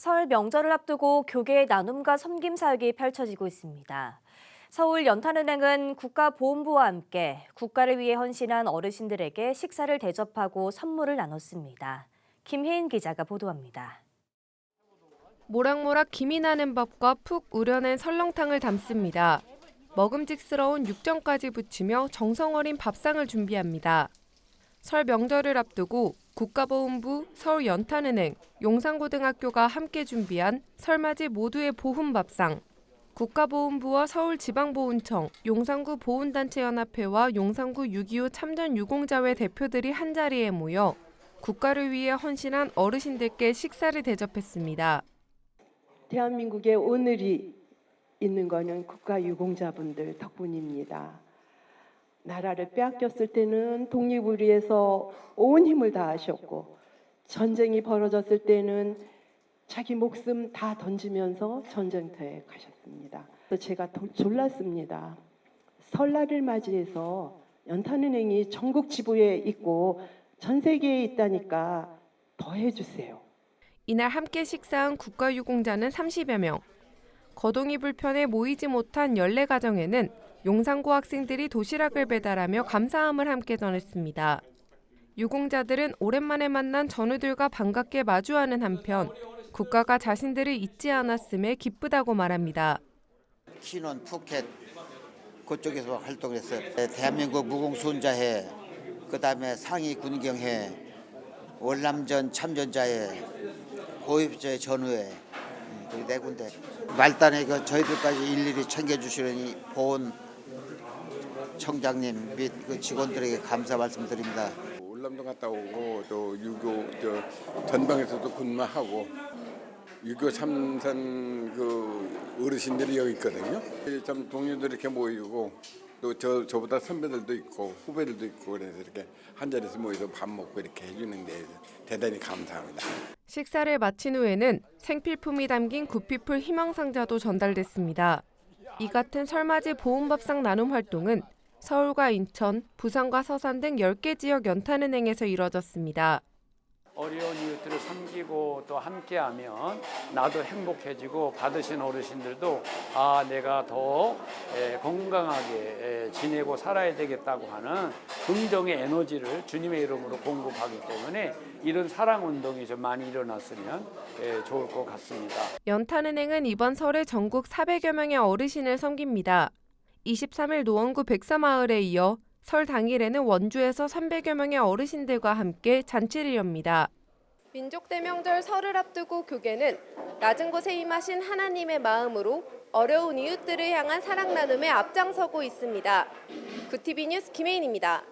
설 명절을 앞두고 교계 나눔과 섬김 사역이 펼쳐지고 있습니다. 서울 연탄은행은 국가보훈부와 함께 국가를 위해 헌신한 어르신들에게 식사를 대접하고 선물을 나눴습니다. 김혜인 기자가 보도합니다. 모락모락 김이 나는 밥과 푹 우려낸 설렁탕을 담습니다. 먹음직스러운 육전까지 붙이며 정성 어린 밥상을 준비합니다. 설 명절을 앞두고 국가보훈부, 서울연탄은행, 용산고등학교가 함께 준비한 설맞이 모두의 보훈 밥상. 국가보훈부와 서울지방보훈청, 용산구 보훈단체연합회와 용산구 6.25 참전 유공자회 대표들이 한자리에 모여 국가를 위해 헌신한 어르신들께 식사를 대접했습니다. 대한민국의 오늘이 있는 거는 국가 유공자분들 덕분입니다. 나라를 빼앗겼을 때는 독립을 위해서 온 힘을 다하셨고 전쟁이 벌어졌을 때는 자기 목숨 다 던지면서 전쟁터에 가셨습니다. 그래서 제가 더 졸랐습니다. 설날을 맞이해서 연탄은행이 전국 지부에 있고 전 세계에 있다니까 더 해주세요. 이날 함께 식사한 국가유공자는 30여 명. 거동이 불편해 모이지 못한 14가정에는 용산고 학생들이 도시락을 배달하며 감사함을 함께 전했습니다. 유공자들은 오랜만에 만난 전우들과 반갑게 마주하는 한편 국가가 자신들을 잊지 않았음에 기쁘다고 말합니다. 키non 푸켓 그쪽에서 활동했어요. 네, 대한민국 무공수훈자회, 그다음에 상위 군경회, 월남전 참전자회, 고위부처의 전우회 음, 그네 군데 말단에 그 저희들까지 일일이 챙겨주시는 이 보훈 청장님 및 그 직원들에게 감사 말씀드립니다. 월남도 갔다 오고 또 유교 저 전방에서도 근무하고 유교 참선 그 어르신들이 여기 있거든요. 참 동료들 이렇게 모이고 또 저 저보다 선배들도 있고 후배들도 있고 그래서 이렇게 한 자리에서 모여서 밥 먹고 이렇게 해주는데 대단히 감사합니다. 식사를 마친 후에는 생필품이 담긴 구피풀 희망상자도 전달됐습니다. 이 같은 설맞이 보훈밥상 나눔 활동은 서울과 인천, 부산과 서산 등 10개 지역 연탄은행에서 이뤄졌습니다. 어려운 이웃들을 섬기고 또 함께하면 나도 행복해지고 받으신 어르신들도 아 내가 더 에, 건강하게 에, 지내고 살아야 되겠다고 하는 긍정의 에너지를 주님의 이름으로 공급하기 때문에 이런 사랑 운동이 좀 많이 일어났으면 에, 좋을 것 같습니다. 연탄은행은 이번 설에 전국 400여 명의 어르신을 섬깁니다. 23일 노원구 백사마을에 이어 설 당일에는 원주에서 300여 명의 어르신들과 함께 잔치를 엽니다. 민족 대명절 설을 앞두고 교계는 낮은 곳에 임하신 하나님의 마음으로 어려운 이웃들을 향한 사랑 나눔에 앞장서고 있습니다. 구티비 뉴스 김혜인입니다.